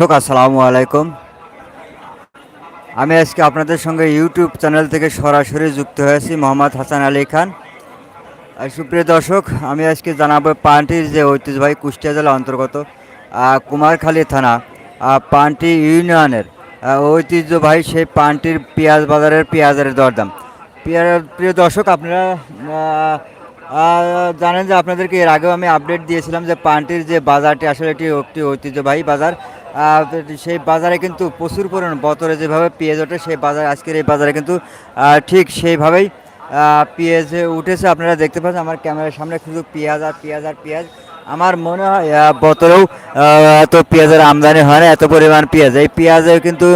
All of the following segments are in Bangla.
দর্শক আসসালামু আলাইকুম। আমি আজকে আপনাদের সঙ্গে ইউটিউব চ্যানেল থেকে সরাসরি যুক্ত হয়েছি মোহাম্মদ হাসান আলী খান। সুপ্রিয় দর্শক, আমি আজকে জানাব পানটির যে ঐতিহ্যবাহী কুষ্টিয়া জেলা অন্তর্গত কুমারখালী থানা পানটি ইউনিয়নের ঐতিহ্যবাহী সেই পানটির পেঁয়াজ বাজারের পেঁয়াজের দরদাম। প্রিয় দর্শক, আপনারা জানেন যে আপনাদেরকে এর আগেও আমি আপডেট দিয়েছিলাম যে পানটির যে বাজারটি আসলে এটি একটি ঐতিহ্যবাহী বাজার। সেই বাজারে কিন্তু প্রচুর পরিমাণ বতরে যেভাবে পেঁয়াজ ওঠে, সেই বাজার, আজকের এই বাজারে কিন্তু ঠিক সেইভাবেই পেঁয়াজ উঠেছে। আপনারা দেখতে পাচ্ছেন আমার ক্যামেরার সামনে শুধু পেঁয়াজ আর পেঁয়াজ আর পেঁয়াজ। আমার মনে হয় বতরেও এত পেঁয়াজের আমদানি হয় না, এত পরিমাণ পেঁয়াজ। এই পেঁয়াজের কিন্তু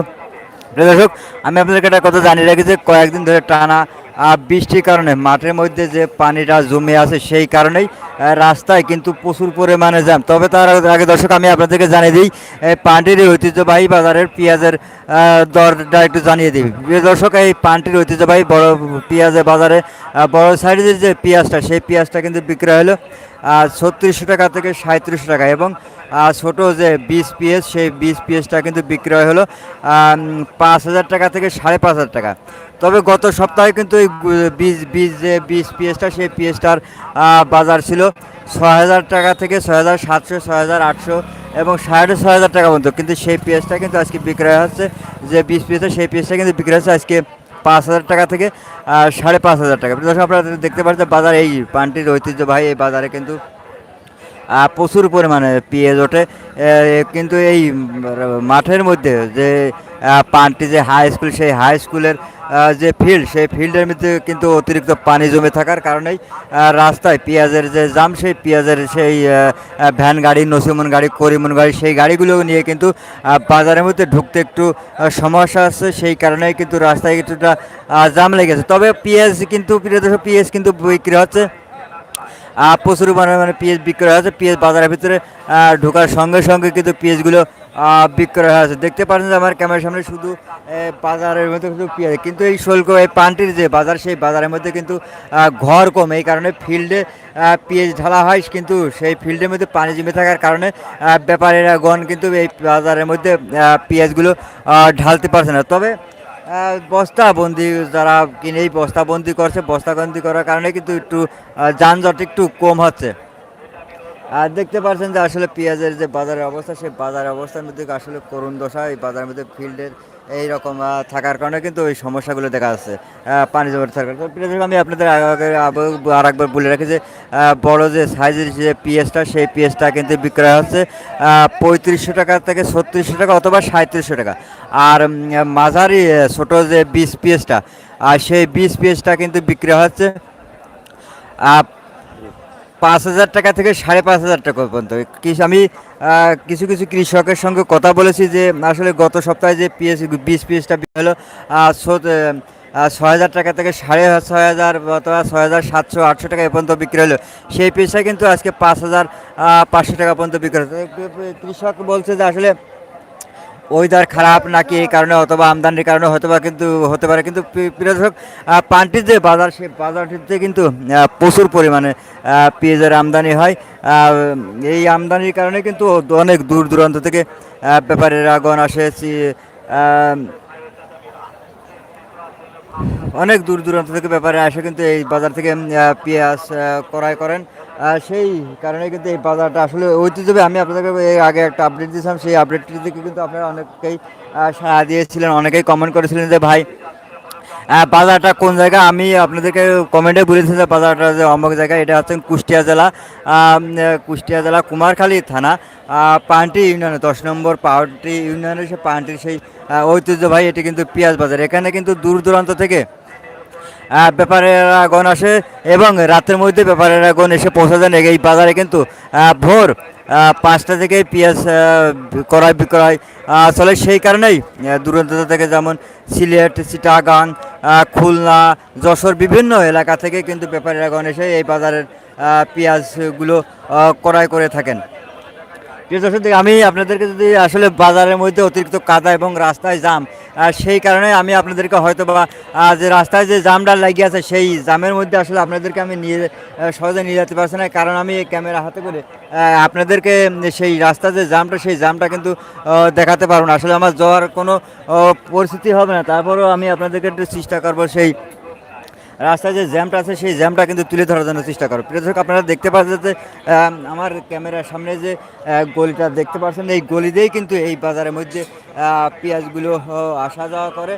দর্শক, আমি আপনাদেরকে একটা কথা জানিয়ে রাখি যে কয়েকদিন ধরে টানা বৃষ্টির কারণে মাঠের মধ্যে যে পানিটা জমে আছে সেই কারণেই রাস্তায় কিন্তু প্রচুর পরিমাণে জ্যাম। তবে তার আগে দর্শক, আমি আপনাদেরকে জানিয়ে দিই পানটির ঐতিহ্যবাহী বাজারের পেঁয়াজের দরটা একটু জানিয়ে দিই। দর্শক, এই পানটির ঐতিহ্যবাহী বড় পেঁয়াজের বাজারে বড় সাইজের যে পেঁয়াজটা, সেই পেঁয়াজটা কিন্তু বিক্রি হলো ছত্রিশশো টাকা থেকে সাঁত্রিশশো টাকা এবং ছোট যে বিশ পিএস সেই বিশ পিএসটা কিন্তু বিক্রয় হলো পাঁচ হাজার টাকা থেকে সাড়ে পাঁচ হাজার টাকা। তবে গত সপ্তাহে কিন্তু এই বীজ বীজ যে বিশ পিএসটা, সেই পিএসটার বাজার ছিল ছয় হাজার টাকা থেকে ছয় হাজার সাতশো হাজার আটশো এবং সাড়ে ছয় হাজার টাকা পর্যন্ত। কিন্তু সেই পিএসটা কিন্তু আজকে বিক্রয় হচ্ছে, যে বিশ পিএসটা, সেই পিএসটা কিন্তু বিক্রয় হচ্ছে আজকে পাঁচ হাজার টাকা থেকে সাড়ে পাঁচ হাজার টাকা। দর্শক, আপনারা দেখতে পাচ্ছেন বাজার এই পানটির ঐতিহ্যবাহী এই বাজারে কিন্তু প্রচুর পরিমাণে পেঁয়াজ ওঠে। কিন্তু এই মাঠের মধ্যে যে পানটি যে হাই স্কুল, সেই হাই স্কুলের যে ফিল্ড সেই ফিল্ডের মধ্যে কিন্তু অতিরিক্ত পানি জমে থাকার কারণেই রাস্তায় পেঁয়াজের যে জাম, সেই পেঁয়াজের সেই ভ্যান গাড়ি, নসিমন গাড়ি, করিমন গাড়ি, সেই গাড়িগুলো নিয়ে কিন্তু বাজারের মধ্যে ঢুকতে একটু সমস্যা আছে। সেই কারণেই কিন্তু রাস্তায় কিছুটা জাম লেগেছে। তবে পেঁয়াজ কিন্তু, প্রিয় পেঁয়াজ কিন্তু বিক্রি হচ্ছে। প্রচুর পরিমাণে পেঁয়াজ বিক্রয় হচ্ছে। পেঁয়াজ বাজারের ভিতরে ঢোকার সঙ্গে সঙ্গে কিন্তু পেঁয়াজগুলো বিক্রয় হয়েছে। দেখতে পাচ্ছেন যে আমার ক্যামেরার সামনে শুধু বাজারের মধ্যে শুধু পেঁয়াজ। কিন্তু এই শুল্ক, এই পানটির যে বাজার, সেই বাজারের মধ্যে কিন্তু ঘর কম। এই কারণে ফিল্ডে পেঁয়াজ ঢালা হয়, কিন্তু সেই ফিল্ডের মধ্যে পানি জমে থাকার কারণে ব্যাপারীরা গণ কিন্তু এই বাজারের মধ্যে পেঁয়াজগুলো ঢালতে পারছে না। তবে বস্তাবন্দি, যারা কিনে এই বস্তাবন্দি করছে, বস্তাবন্দি করার কারণে কিন্তু একটু যানজট একটু কম হচ্ছে। আর দেখতে পাচ্ছেন যে আসলে পেঁয়াজের যে বাজারের অবস্থা, সেই বাজারের অবস্থার মধ্যে আসলে করুণ দশা এই বাজারের মধ্যে ফিল্ডের এই রকম থাকার কারণে কিন্তু ওই সমস্যাগুলো দেখা যাচ্ছে। পানি জমে থাকার কারণে। আমি আপনাদের আর একবার বলে রাখি যে বড় যে সাইজের যে পিএসটা সেই পিএসটা কিন্তু বিক্রয় হচ্ছে পঁয়ত্রিশশো টাকা থেকে ছত্রিশশো টাকা অথবা সাঁত্রিশশো টাকা। আর মাঝারি ছোট যে বিশ পিএসটা আর সেই বিশ পিএসটা কিন্তু বিক্রি হচ্ছে পাঁচ হাজার টাকা থেকে সাড়ে পাঁচ হাজার টাকা পর্যন্ত। আমি কিছু কিছু কৃষকের সঙ্গে কথা বলেছি যে, আসলে গত সপ্তাহে যে পিএস বিশ পিএসটা হলো ছয় হাজার টাকা থেকে সাড়ে ছয় হাজার অথবা ছয় হাজার সাতশো আটশো টাকা পর্যন্ত বিক্রি হলো। সেই পিসটা কিন্তু আজকে পাঁচ হাজার পাঁচশো টাকা পর্যন্ত বিক্রি হচ্ছে কৃষক বলছে যে, আসলে ওয়েদার খারাপ নাকি এই কারণে অথবা আমদানির কারণে হতে পারে কিন্তু, হতে পারে। কিন্তু প্রি- প্রিয় দর্শক পানটির যে বাজার, সে বাজারটিতে কিন্তু প্রচুর পরিমাণে পেঁয়াজের আমদানি হয়। এই আমদানির কারণে কিন্তু অনেক দূর দূরান্ত থেকে ব্যাপারীরা গণ আসে অনেক দূর দূরান্ত থেকে ব্যাপারে আসে কিন্তু এই বাজার থেকে পেঁয়াজ ক্রয় করেন। সেই কারণে কিন্তু এই বাজারটা আসলে ঐতিহ্যবাহী। আমি আপনাদেরকে এর আগে একটা আপডেট দিয়েছিলাম সেই আপডেটটি থেকে কিন্তু আপনারা অনেকেই সাড়া দিয়েছিলেন অনেকেই কমেন্ট করেছিলেন যে ভাই বাজারটা কোন জায়গা? আমি আপনাদেরকে কমেন্টে বলেছি যে বাজারটা যে অমুক জায়গা এটা হচ্ছে কুষ্টিয়া জেলা কুষ্টিয়া জেলা কুমারখালী থানা পান্টি ইউনিয়নে দশ নম্বর পাহাড়টি ইউনিয়নের সে পান্টির সেই আহ, ঐতিহ্যবাহী এটি কিন্তু পেঁয়াজ বাজার। এখানে কিন্তু দূর দূরান্ত থেকে আহ, ব্যাপারীরা গণ আসে এবং রাতের মধ্যে ব্যাপারীরা গণ এসে পৌঁছে যান। এই বাজারে কিন্তু ভোর পাঁচটা থেকে পেঁয়াজ ক্রয় বিক্রয় চলে। সেই কারণেই দূরান্ত থেকে যেমন সিলেট চিটাগাং খুলনা যশোর বিভিন্ন এলাকা থেকে কিন্তু ব্যাপারীরা গণ এসে এই বাজারের পেঁয়াজগুলো ক্রয় করে থাকেন। আমি আপনাদেরকে যদি আসলে বাজারের মধ্যে অতিরিক্ত কাদা এবং রাস্তায় জাম সেই কারণে আমি আপনাদেরকে হয়তো বা যে রাস্তায় যে জামটা লাগিয়ে আছে, সেই জামের মধ্যে আসলে আপনাদেরকে আমি নিয়ে সহজে নিয়ে যেতে পারছি না। কারণ আমি এই ক্যামেরা হাতে করে আপনাদেরকে সেই রাস্তা যে জামটা, সেই জামটা কিন্তু দেখাতে পারব না। আসলে আমার যাওয়ার কোনো পরিস্থিতি হবে না। তারপরেও আমি আপনাদেরকে একটু চেষ্টা করব সেই রাস্তায় যে জ্যামটা আছে, সেই জ্যামটা কিন্তু তুলে ধরার জন্য চেষ্টা করো। প্রিয় দর্শক, আপনারা দেখতে পাচ্ছেন যে আমার ক্যামেরার সামনে যে গলিটা দেখতে পাচ্ছেন, এই গলি দিয়েই কিন্তু এই বাজারের মধ্যে পেঁয়াজগুলো আসা যাওয়া করে।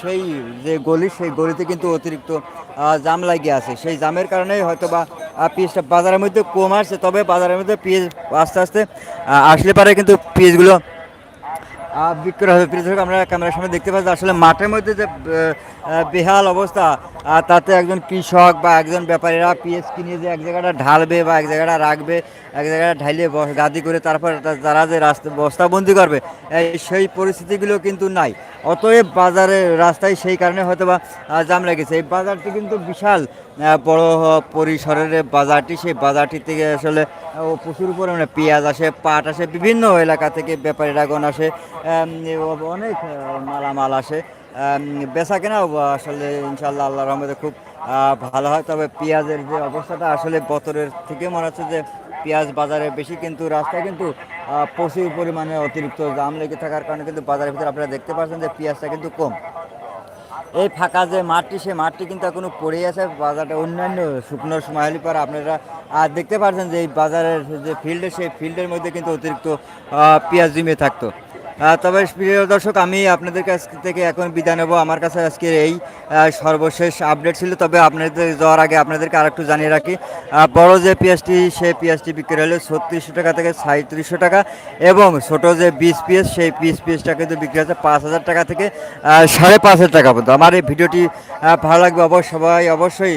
সেই যে গলি, সেই গলিতে কিন্তু অতিরিক্ত জাম লাগিয়ে আছে। সেই জামের কারণেই হয়তো বা পেঁয়াজটা বাজারের মধ্যে কম আসছে, তবে বাজারের মধ্যে পেঁয়াজ আস্তে আস্তে আসলে পারে কিন্তু পেঁয়াজগুলো আহ, বিক্রি হবে। প্রিয় আমরা ক্যামেরার সামনে দেখতে পাচ্ছি আসলে মাঠের মধ্যে যে বেহাল অবস্থা তাতে একজন কৃষক বা একজন ব্যাপারীরা পিএস কিনে যে এক জায়গাটা ঢালবে বা এক জায়গাটা রাখবে এক জায়গাটা ঢাইলে গাদি করে তারপর তারা যে রাস্তা বস্তাবন্দি করবে সেই পরিস্থিতিগুলো কিন্তু নাই। অতএব বাজারে রাস্তায় সেই কারণে হয়তো বা জাম লেগেছে। এই বাজারটি কিন্তু বিশাল বড় পরিসরের বাজারটি। সেই বাজারটি থেকে আসলে ও প্রচুর পরিমাণে পেঁয়াজ আসে, পাট আসে, বিভিন্ন এলাকা থেকে ব্যাপারীরাগণ আসে অনেক মালামাল আসে। বেচা কেনাও আসলে ইনশাল্লাহ আল্লাহ রহমতে খুব ভালো হয়। তবে পেঁয়াজের যে অবস্থাটা আসলে বতরের থেকে মনে হচ্ছে যে পেঁয়াজ বাজারে বেশি কিন্তু রাস্তায় কিন্তু প্রচুর পরিমাণে অতিরিক্ত দাম লেগে থাকার কারণে কিন্তু বাজারের ভিতরে আপনারা দেখতে পাচ্ছেন যে পেঁয়াজটা কিন্তু কম। এই ফাঁকা যে মাঠটি, সেই মাঠটি কিন্তু এখনও পড়ে আছে। বাজারটা অন্যান্য শুকনো সময়ালি পর আপনারা আর দেখতে পাচ্ছেন যে এই বাজারের যে ফিল্ডে, সেই ফিল্ডের মধ্যে কিন্তু অতিরিক্ত পেঁয়াজ জমিয়ে থাকতো। তবে প্রিয় দর্শক, আমি আপনাদের কাছ থেকে এখন বিদায় নেব। আমার কাছে আজকে এই সর্বশেষ আপডেট ছিল। তবে আপনাদের যাওয়ার আগে আপনাদেরকে আরেকটু জানিয়ে রাখি বড় যে পেঁয়াজটি সেই পেঁয়াজটি বিক্রি হলে ছত্রিশশো টাকা থেকে সাঁত্রিশশো টাকা এবং ছোট যে বিশ পিএস, সেই পিস পিসটা কিন্তু বিক্রি হচ্ছে পাঁচ হাজার টাকা থেকে সাড়ে পাঁচ হাজার টাকা পর্যন্ত। আমার এই ভিডিওটি ভালো লাগবে অবশ্য সবাই অবশ্যই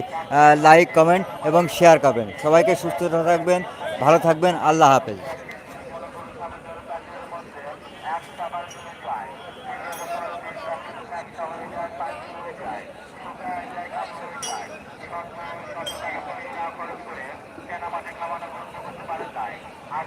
লাইক কমেন্ট এবং শেয়ার করবেন। সবাইকে সুস্থ থাকবেন, ভালো থাকবেন, আল্লাহ হাফেজ।